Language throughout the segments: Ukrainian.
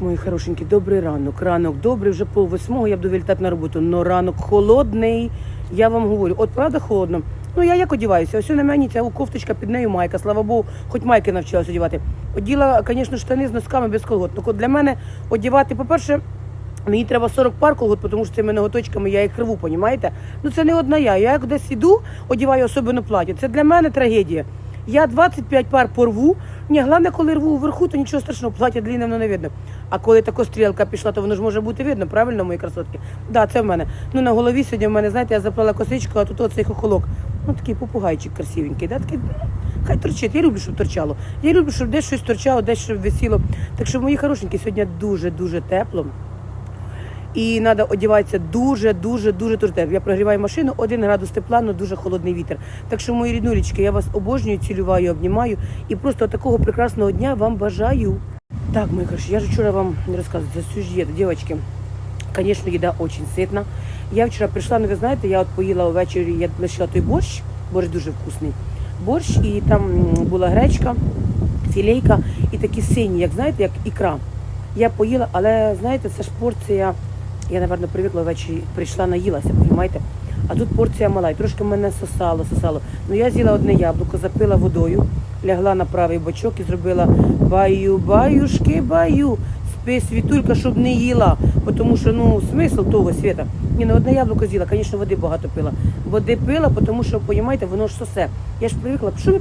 Мої хорошенькі, добрий ранок. Ранок добрий, вже пол восьмого, я буду вилітати на роботу. Но ранок холодний. Я вам говорю, от правда холодно. Ну я як одіваюся? Ось на мені ця кофточка під нею майка. Слава Богу, хоч майки навчилась одівати. Оділа, звісно, штани з носками без колгот. Ну, от для мене одівати, по-перше, Мені треба 40 пар колгот, тому що цими ноготочками я їх рву, понімаєте? Ну це не одна я. Я як десь іду, одіваю особливо плаття. Це для мене трагедія. Я 25 пар порву. Ні, головне, коли рву вверху, то нічого страшного, плаття длинне воно не видно. А коли така стрілка пішла, то воно ж може бути видно, правильно, мої красотки? Да, це в мене. Ну на голові сьогодні в мене, знаєте, я заплела косичку, а тут оцей хохолок. Ну такий попугайчик красивенький, да? такий, хай торчить. Я люблю, щоб торчало. Я люблю, щоб десь щось торчало, десь щоб висіло. Так що мої хорошенькі, сьогодні дуже-дуже тепло. І треба одягатися дуже, дуже, дуже тепло. Я прогріваю машину, один градус тепла, але дуже холодний вітер. Так що, мої ріднулечки, я вас обожнюю, цілюваю, обнімаю і просто такого прекрасного дня вам бажаю. Так, мої хороші, я ж вчора вам не розказую за сюжет, дівчатки. Звісно, їда дуже ситна. Я вчора прийшла, ну ви знаєте, я от поїла ввечері, я лишила той борщ, борщ дуже вкусний. Борщ, і там була гречка, філейка і такі сині, як знаєте, як ікра. Я поїла, але знаєте, це ж порція. Я, напевно, привикла ввечері, прийшла, наїлася, розумієте? А тут порція мала, і трошки мене сосало, сосало. Ну я з'їла одне яблуко, запила водою, лягла на правий бочок і зробила баю, баюшки, баю. Спи, світулька, щоб не їла. Тому що ну смисл того світа. Ні, не одне яблуко з'їла, звісно, води багато пила. Води пила, тому що, розумієте, воно ж сосе. Я ж привикла, що?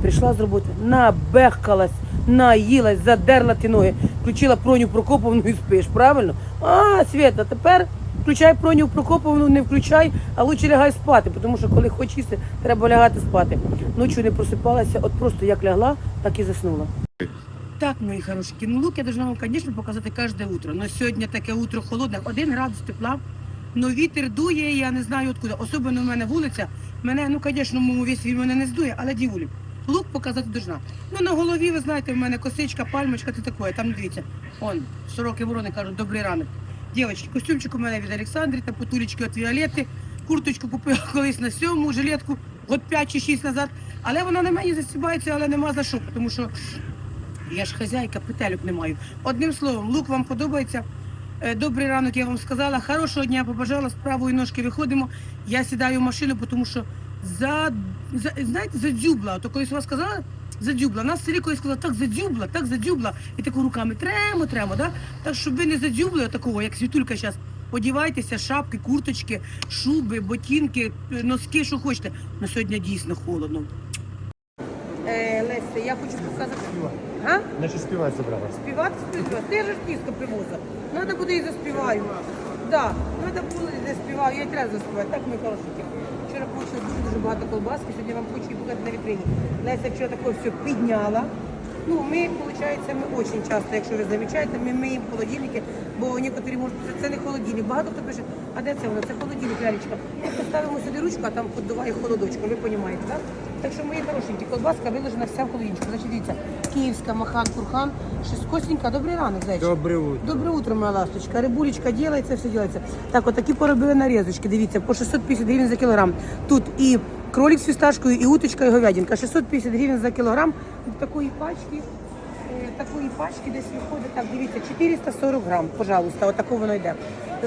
Прийшла з роботи, набехкалась, наїлась, задерла ті ноги, включила Проню Прокоповну і спиш, правильно? А, Свята, тепер включай Проню Прокоповну, не включай, а лучше лягай спати, тому що коли хочеш їсти, треба лягати спати. Ночі не просипалася, от просто як лягла, так і заснула. Так, мої хорошенькі, ну я должна вам, звісно, показати кожне утро. Но сьогодні таке утро холодне, один градус тепла, но вітер дує, я не знаю откуда. Особливо в мене вулиця. Мене, ну, звісно, весь він мене не здує, але дівулі. Лук показати должна. Ну, на голові, ви знаєте, в мене косичка, пальмочка, це таке. Там дивіться, он, сороки ворони кажуть, добрий ранок. Дівчатки, костюмчик у мене від Олександри, та потулечки від Віолетти. Курточку купила колись на сьому, жилетку, год 5 чи 6 назад. Але вона на мені засібається, але нема за що, тому що я ж хазяйка, петелюк не маю. Одним словом, лук вам подобається. Е, Добрий ранок, я вам сказала. Хорошого дня побажала, з правої ножки виходимо. Я сідаю в машину, тому що за, за знаєте, задюбла. То колись вас сказала, задюбла. Нас в селі колись сказали, так задюбла, так задюбла. І таку руками тремо, тремо. Да? Так, щоб ви не задюбли такого, як світулька зараз. Одівайтеся, шапки, курточки, шуби, ботинки, носки, що хочете. На сьогодні дійсно холодно. Е, Леся, я хочу показати. А? Наче співати забралась. Співати співати. Ти ж артистка привоза. Надо буде і заспіваю. Да, надо буде і заспіваю. Я й треба заспівати. Так, ми хорошенькі. Вчора получила дуже дуже багато колбаски. Сьогодні вам хочу її показати на вітрині. Леся вчора таке все підняла. Ну, ми, виходить, ми дуже часто, якщо ви замічаєте, ми миємо холодильники, бо некоторі можуть сказати, це не холодильник. Багато хто пише, а де це воно? Це холодильник, лялечка. Ми поставимо сюди ручку, а там поддуває холодочком, ви розумієте, так? Так що мої хорошенькі, колбаска виложена вся в холодильничку. Значить, дивіться, київська махан курхан, шесткосінька, добрий ранок, зайчик. Добре утро. Доброе утро, моя ласточка. Рибулечка делается, все делается. Так, от такі поробили нарізочки. Дивіться, по 650 гривень за кілограм. Тут і кролик з фісташкою, і уточка, і говядинка. 650 гривень за кілограм. Такої пачки, е, такої пачки десь виходить, так, дивіться, 440 грам, пожалуйста, отако воно йде.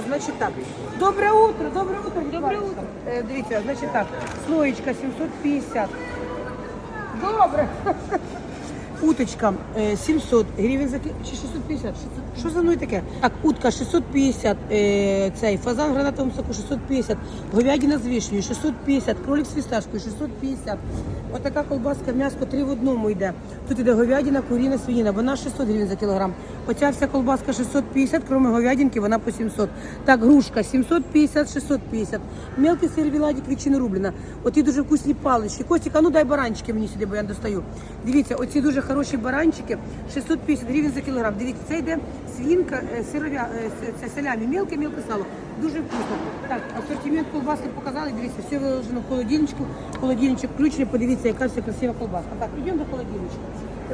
Значить так, добре утро, добре утро, добре утро. Е, дивіться, значить так, слоєчка 750. Добре. Уточка е, 700 гривень за кі... чи 650? Що за мною таке? Так, утка 650, е, цей фазан гранатовому соку 650, говядина з вишнею 650, кролик з фісташкою 650. Отака колбаска, м'яско 3 в одному йде. Тут іде говядина, куріна, свинина, вона 600 гривень за кілограм. Оця вся колбаска 650, крім говядинки, вона по 700. Так, грушка 750, 650. Мелкий сир віладік ветчина рублена. Оті дуже вкусні палички. Костік, а ну дай баранчики мені сюди, бо я не достаю. Дивіться, оці дуже хороші баранчики, 650 гривень за кілограм. Дивіться, це йде свінка, е, сировя, е, це селямі, мелке, мелке сало. Дуже вкусно. Так, асортимент колбаски показали, дивіться, все виложено в холодильничку, холодильничок включений, подивіться, яка вся красива колбаска. Так, йдемо до холодильничка.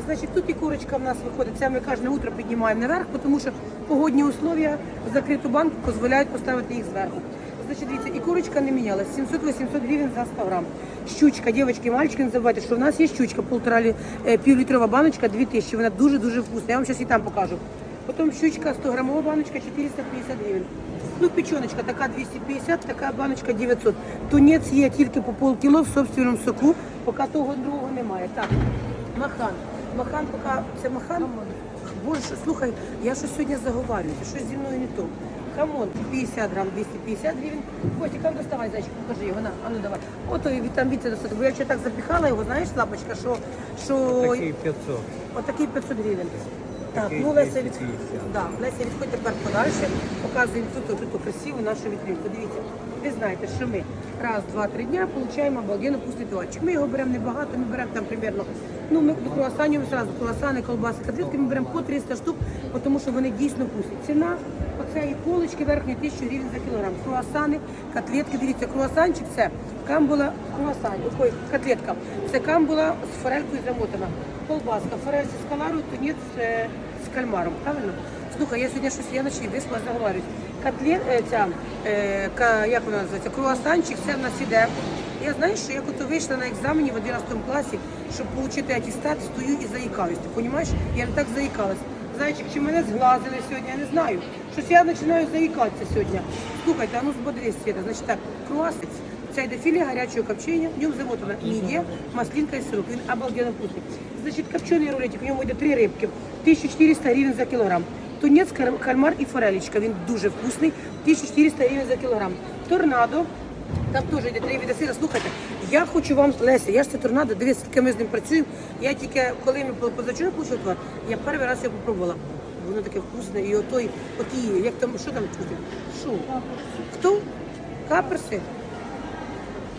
Значить, тут і курочка в нас виходить. Це ми кожне утро піднімаємо наверх, тому що погодні условия закриту банку дозволяють поставити їх зверху. Значить, дивіться, і курочка не мінялась. 700-800 гривень за 100 грам. Щучка, дівчатки, мальчики, не забувайте, що в нас є щучка, полтора е, півлітрова баночка, 2000. Вона дуже-дуже вкусна. Я вам зараз і там покажу. Потім щучка 100 грамова баночка 450 гривень. Ну, печеночка така 250, така баночка 900. Тунець є тільки по полкіло в собственному соку, поки того другого немає. Так, махан. Махан поки це махан. Боже, слухай, я щось сьогодні заговарююся, щось зі мною не то. Хамон 50 грам, 250 гривень. Костик, там доставай, зайчик, покажи його, на, а ну давай. Ото і там Вітя достати, бо я ще так запіхала його, знаєш, лапочка, що, що Такий 500. отакий 500 гривень. Так, ну Леся, від... да, Леся, відходь тепер подальше, показуємо тут, тут, тут красиву нашу вітринку. Дивіться, ви знаєте, що ми раз, два, три дня получаємо обалденно вкусний півочок. Ми його беремо небагато, ми беремо там примерно, ну ми до круасанів зразу, круасани, колбаси, котлетки ми беремо по 300 штук, тому що вони дійсно вкусні. Ціна оцеї полочки верхньої 1000 гривень за кілограм. Круасани, котлетки, дивіться, круасанчик це камбула круасан, ой, котлетка. Це камбула з форелькою замотана. Колбаска, форель з каларою, тунець е, з кальмаром, правильно? Слухай, я сьогодні щось я ночі висла, заговорюсь. Котлет, е, ця, е, ка, як вона називається, круасанчик, це в нас іде. Я знаю, що як ото вийшла на екзамені в 11 класі, щоб отримати атестат, стою і заїкаюсь. Ти розумієш? Я не так заїкалась. Зайчик, чи мене зглазили сьогодні, я не знаю. Щось я починаю заїкатися сьогодні. Слухайте, а ну збодрись, Світа. Значить так, круасець. Це йде філе гарячого копчення, в ньому замотана мідія, маслинка і сирок. Він обалденно вкусний. Значить, копчений рулетик, в ньому йде три рибки, 1400 гривень за кілограм. Тунець, кальмар і форелечка. Він дуже вкусний, 1400 гривень за кілограм. Торнадо, там теж йде три сира. Слухайте, я хочу вам, Леся, я ж це торнадо, дивіться, скільки ми з ним працюємо. Я тільки, коли ми по- позавчора получили товар, я перший раз його попробувала. Воно таке вкусне, і отой, оті, як там, що там вкусне? Що? Хто? Каперси?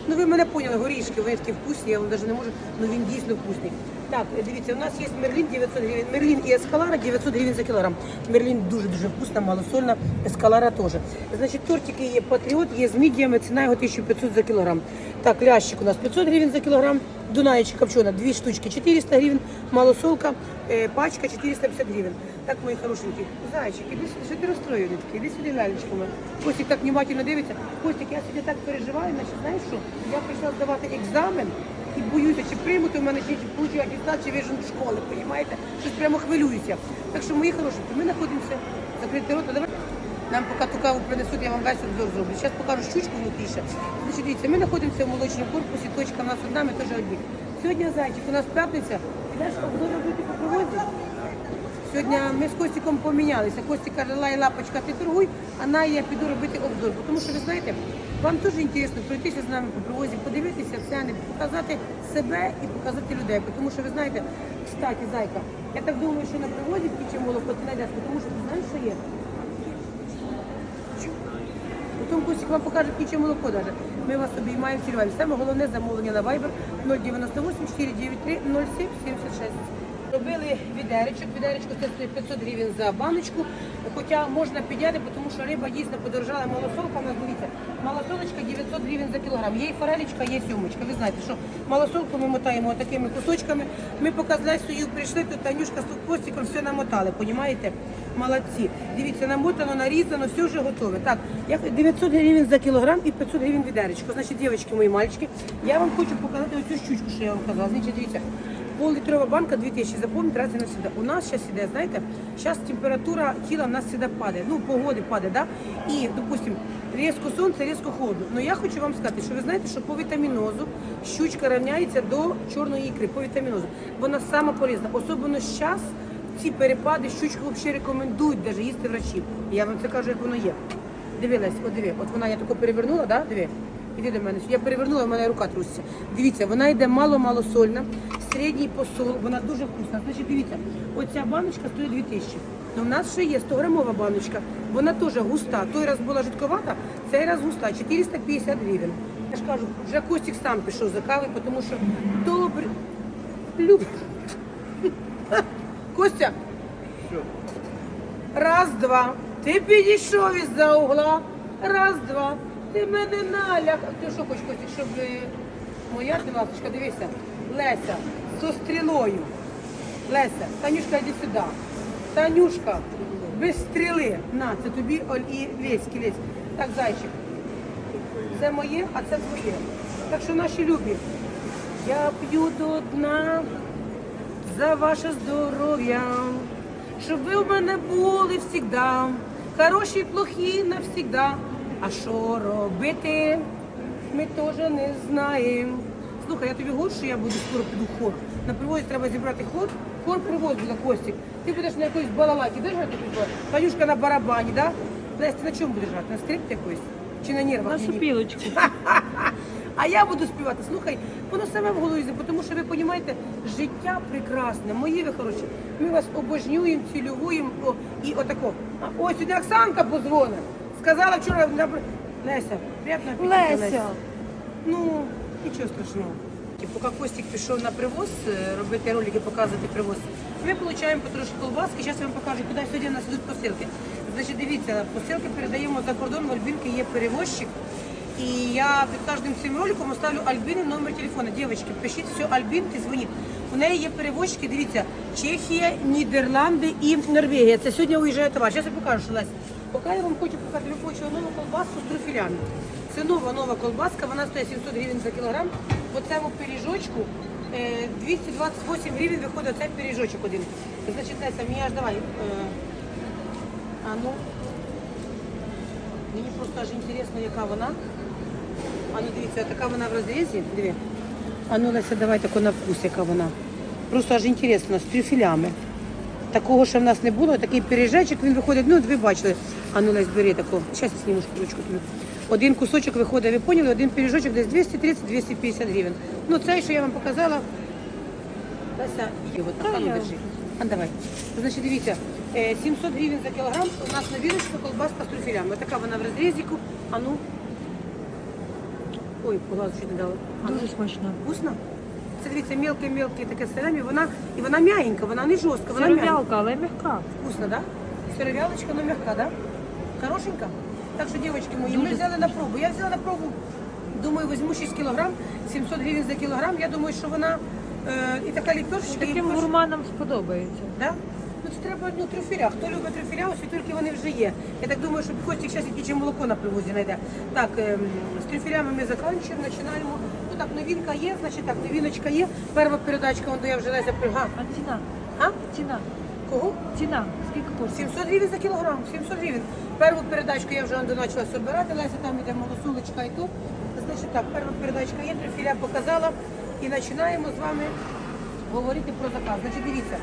Ну ви мене поняли, горішки, вони такі вкусні, я вам навіть не можу, ну він дійсно вкусний. Так, дивіться, у нас є мерлін 900 гривень, мерлін і ескалара 900 гривень за кілограм. Мерлін дуже-дуже вкусна, малосольна, ескалара теж. Значить, тортики є патріот, є з мідіями, ціна його 1500 за кілограм. Так, лящик у нас 500 гривень за кілограм, дунаєчка копчена, дві штучки 400 гривень, малосолка, е, пачка 450 гривень. Так, мої хорошенькі, зайчики, іди сюди, що ти розстроєний такий, іди сюди лялечка моя. Костик так внимательно дивиться. Костик, я сьогодні так переживаю, значить, знаєш що? Я прийшла здавати екзамен і боюся, чи приймуть у мене, чи получу аттестат, чи вижу з школи, розумієте? Щось прямо хвилююся. Так що, мої хорошенькі, ми знаходимося, закрити рота, давай. Нам поки ту каву принесуть, я вам весь обзор зроблю. Зараз покажу щучку внутріше. Значить, дивіться, ми знаходимося в молочному корпусі, точка у нас одна, ми теж одні. Сьогодні зайчик, у нас п'ятниця. Ідеш обзор робити по привозі? Сьогодні ми з Костіком помінялися. Костік каже, лай лапочка, ти торгуй, а на я піду робити обзор. Тому що ви знаєте, вам дуже цікаво пройтися з нами по привозі, подивитися ціни, показати себе і показати людей. Тому що ви знаєте, кстати, зайка, я так думаю, що на привозі птіче молоко ти знайдеш, тому що ти знаєш, що є. Потім Костік вам покаже птіче молоко даже. Ми вас обіймаємо, цілюємо. Саме головне замовлення на Viber 098 493 0776. Робили відеречок, відеречко це стоїть 500 гривень за баночку, хоча можна підняти, тому що риба дійсно подорожала, малосолка, нас дивіться, малосолочка 900 гривень за кілограм, є і форелечка, є сьомочка. Ви знаєте, що малосолку ми мотаємо такими кусочками. Ми поки з прийшли, тут Танюшка з хвостиком все намотали, понімаєте? Молодці. Дивіться, намотано, нарізано, все вже готове. Так, 900 гривень за кілограм і 500 гривень відеречко. Значить, дівчатки, мої мальчики, я вам хочу показати оцю щучку, що я вам казала. Значить, дивіться, Пол-літрова банка 2000, запомните раз і навсегда. У нас зараз іде, знаєте, зараз температура тіла в нас завжди падає, ну, погоди падає, да? І, допустим, різко сонце, різко холодно. Но я хочу вам сказати, що ви знаєте, що по вітамінозу щучка рівняється до чорної ікри, по вітамінозу. Вона сама полезна. Особливо зараз ці перепади щучку взагалі рекомендують навіть їсти врачі. Я вам це кажу, як воно є. Дивилась, от диви, от вона я тако перевернула, да? диви. Іди до мене. Я перевернула, в мене рука труситься. Дивіться, вона йде мало-мало сольна, середній посол, вона дуже вкусна. Значить, дивіться, оця баночка стоїть 2000. Ну, у нас ще є 100 грамова баночка. Вона теж густа. Той раз була жидковата, цей раз густа, 450 гривень. Я ж кажу, вже Костік сам пішов за кавою, тому що добре. Люб. Костя, Раз, два. Ти підійшов із-за угла. Раз, два. Ти мене наляг. Ти що хочеш, Костік, щоб е, моя ти ласточка, дивися. Леся, зі стрілою. Леся, Танюшка, йди сюди. Танюшка, без стріли. На, це тобі оль- і леськи, лесь. Так, зайчик. Це моє, а це твоє. Так що наші любі. Я п'ю до дна за ваше здоров'я. щоб ви у мене були всігда. Хороші, плохі навсігда. А що робити? Ми теж не знаємо. Слухай, я тобі говорю, я буду скоро піду в хор. На привозі треба зібрати хор. Хор привоз буде Костік. Ти будеш на якоїсь балалайки, де ж тут? Танюшка на барабані, да? Ти на чому будеш грати? На скрипці якоїсь? Чи на нервах? На ні. А я буду співати. Слухай, воно саме в голові, тому що ви розумієте, життя прекрасне, мої ви хороші. Ми вас обожнюємо, цілюємо. І отако. А ось сюди Оксанка позвонить. Сказала вчора на Леся, приємно Леся. Ну, нічого страшного. Поки Костік пішов на привоз, е, робити ролики, показувати привоз, ми отримуємо потрошки колбаски. Зараз я вам покажу, куди сьогодні в нас йдуть посилки. Значить, дивіться, посилки передаємо за кордон, в Альбінки є перевозчик. І я під кожним цим роликом оставлю Альбіни номер телефону. Дівчатки, пишіть все Альбінки, дзвоніть. У неї є перевозчики, дивіться, Чехія, Нідерланди і Норвегія. Це сьогодні уїжджає товар. Зараз я покажу, що Лесь. Поки я вам хочу показати, хочете нову колбаску з труфілями. Це нова нова колбаска, вона стоїть 700 гривень за кілограм. По цьому пиріжочку е, 228 гривень виходить оцей пиріжочок один. Значить, Леся, мені аж давай. е, А ну, мені просто аж інтересно, яка вона. А ну дивіться, така вона в розрізі. Диві. А ну, Леся, давай таку на вкус, яка вона. Просто аж інтересно, з трюфелями. Такого ще в нас не було, такий пиріжечок, він виходить, ну, от ви бачили. А ну, Лесь, бери таку. Зараз я зніму шкурочку тобі. Один кусочок виходить, ви поняли, один пиріжочок десь 230-250 гривень. Ну, цей, що я вам показала, Леся, його, Та а ну, держи. А давай. Значить, дивіться, е, 700 гривень за кілограм, у нас на вірочку колбаска з трюфелями. Ось така вона в розрізіку. А ну. Ой, полазу ще не дала. Ну. Дуже смачно. Вкусно? Це дивіться, мілке-мілке таке салямі, вона, і вона м'ягенька, вона не жорстка, вона. Сировялка, але м'яка. Вкусно, да? Сыровялочка, но мягка, да? Хорошенька? Так що, девочки мої, ми взяли на пробу. Я взяла на пробу, думаю, візьму 6 кілограм, 700 гривень за кілограм. Я думаю, що вона е, і така ліпешечка. і Таким ліпеш- гурманам сподобається. Да? Ну це треба ну, трюфеля. Хто любить трюфеля, ось тільки вони вже є. Я так думаю, що Костік зараз який молоко на привозі знайде. Так, ем, з трюфелями ми закінчуємо, починаємо. Так, новинка є, значить так, новиночка є. Перша передачка, вон, я вже Леся прига. А ціна? А? Ціна. Кого? Ціна. Скільки коштує? 700 гривень за кілограм, 700 гривень. Першу передачку я вже почала собирати, Леся там іде малосулечка і тут. Значить так, перша передачка є, трюфеля показала. І починаємо з вами говорити про заказ. Значить, дивіться,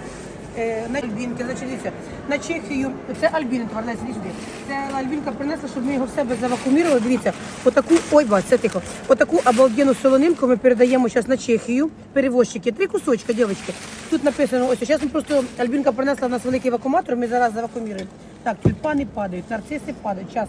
на Альбінки, значить, на Чехію, це Леся, іди сюди. Це Альбінка принесла, щоб ми його в себе завакумірували. Дивіться, отаку, ой, бать, це тихо, отаку обалденну солонинку ми передаємо зараз на Чехію. Перевозчики, три кусочка, дівчатки. Тут написано, ось, зараз ми просто, Альбінка принесла в нас великий вакууматор, ми зараз завакуміруємо. Так, тюльпани падають, нарциси падають, час.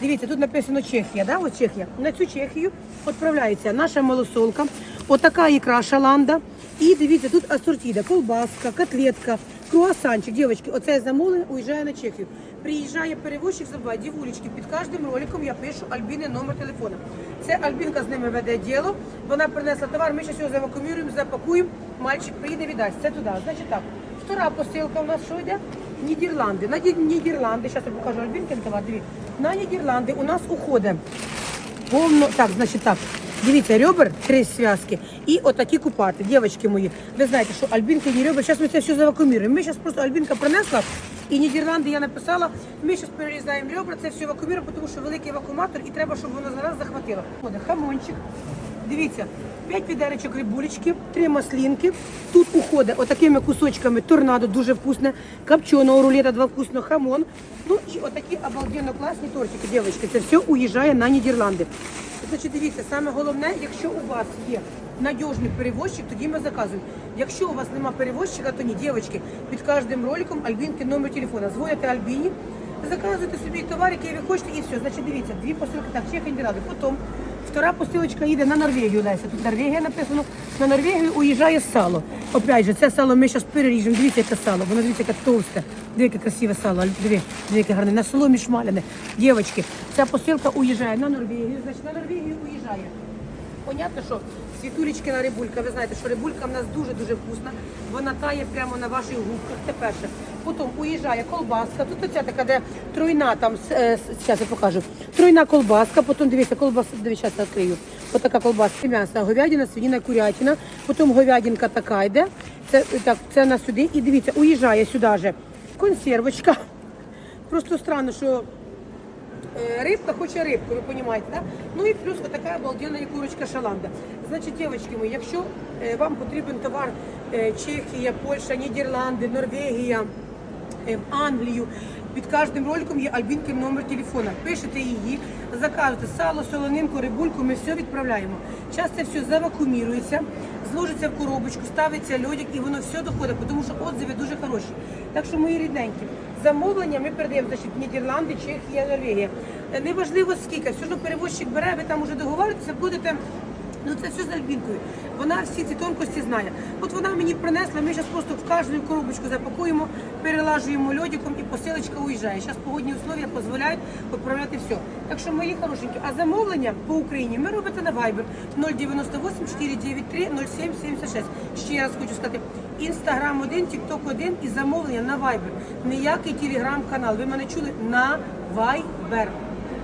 Дивіться, тут написано Чехія, да? Ось Чехія. На цю Чехію відправляється наша малосолка, отака ікра шаланда. І дивіться, тут асортіда, колбаска, котлетка, круасанчик. Дівчатки, оце замовлення уїжджає на Чехію. Приїжджає перевозчик, забуває, дівулечки, під кожним роликом я пишу Альбіни номер телефона. Це Альбінка з ними веде діло. Вона принесла товар, ми зараз його завакуміруємо, запакуємо. Мальчик приїде, віддасть. Це туди. Значить так, втора посилка у нас що йде? Нідерланди. На Нідерланди, зараз я покажу Альбінки товар, дивіться. На Нідерланди у нас уходить повно. Так, значить так. Дивіться, ребер, три зв'язки і отакі купати. Дівчатки мої, ви знаєте, що Альбінка і ребер, зараз ми це все завакуміруємо. Ми зараз просто Альбінка принесла, і Нідерланди я написала, ми зараз перерізаємо ребра, це все вакууміруємо, тому що великий вакууматор і треба, щоб воно зараз захватило. Хамончик. Дивіться, 5 відеречок рибулечки, 3 маслінки. Тут уходить отакими кусочками торнадо, дуже вкусне, копченого рулета, два вкусно, хамон. Ну і отакі обалденно класні тортики, дівчатки. Це все уїжджає на Нідерланди. Значить, дивіться, саме головне, якщо у вас є надіжний перевозчик, тоді ми заказуємо. Якщо у вас немає перевозчика, то ні, дівчатки, під кожним роликом Альбінки номер телефона. Дзвоните Альбіні, заказуєте собі товар, який ви хочете, і все. Значить, дивіться, дві посилки, так, чех Нідерланди. Потім втора посилочка їде на Норвегію, Леся. Тут Норвегія написано. На Норвегію уїжджає сало. Опять же, це сало ми зараз переріжемо. Дивіться, яке сало. Воно дивіться, яке товсте. Дивіться, яке красиве сало. Аль- Диви, диви, гарне. На соломі шмаляне. Дівчатки, ця посилка уїжджає на Норвегію. Значить, на Норвегію уїжджає. Понятно, що світулечкина рибулька, ви знаєте, що рибулька в нас дуже-дуже вкусна. Вона тає прямо на ваших губках. Це перше. Потім уїжджає колбаска. Тут оця така, де тройна там, зараз я покажу. Тройна колбаска, потім дивіться, колбаса, дивіться, зараз відкрию. Отака колбаска, м'ясо, говядина, свинина, курятина. Потім говядинка така йде. Це, так, це на сюди. І дивіться, уїжджає сюди же консервочка. Просто странно, що Е, Рибка хоче рибку, ви розумієте, да? Ну і плюс така обалденна курочка шаланда. Значить, дівчатки мої, якщо е, вам потрібен товар е, Чехія, Польща, Нідерланди, Норвегія, Англію, під кожним роликом є Альбінкин номер телефона. Пишете її, заказуєте сало, солонинку, рибульку, ми все відправляємо. Час це все завакумірується, зложиться в коробочку, ставиться льодик і воно все доходить, тому що отзиви дуже хороші. Так що, мої рідненькі, замовлення ми передаємо значить, Нідерланди, Чехія, Норвегія. Е, Неважливо скільки, все одно перевозчик бере, ви там уже договоритеся, будете. Ну це все з Альбінкою. Вона всі ці тонкості знає. От вона мені принесла, ми зараз просто в кожну коробочку запакуємо, перелажуємо льодиком і посилочка уїжджає. Зараз погодні условия дозволяють відправляти все. Так що, мої хорошенькі, а замовлення по Україні ми робите на Viber 098 493 0776. Ще раз хочу сказати, інстаграм один, тікток один і замовлення на вайбер. Ніякий телеграм-канал. Ви мене чули на Viber.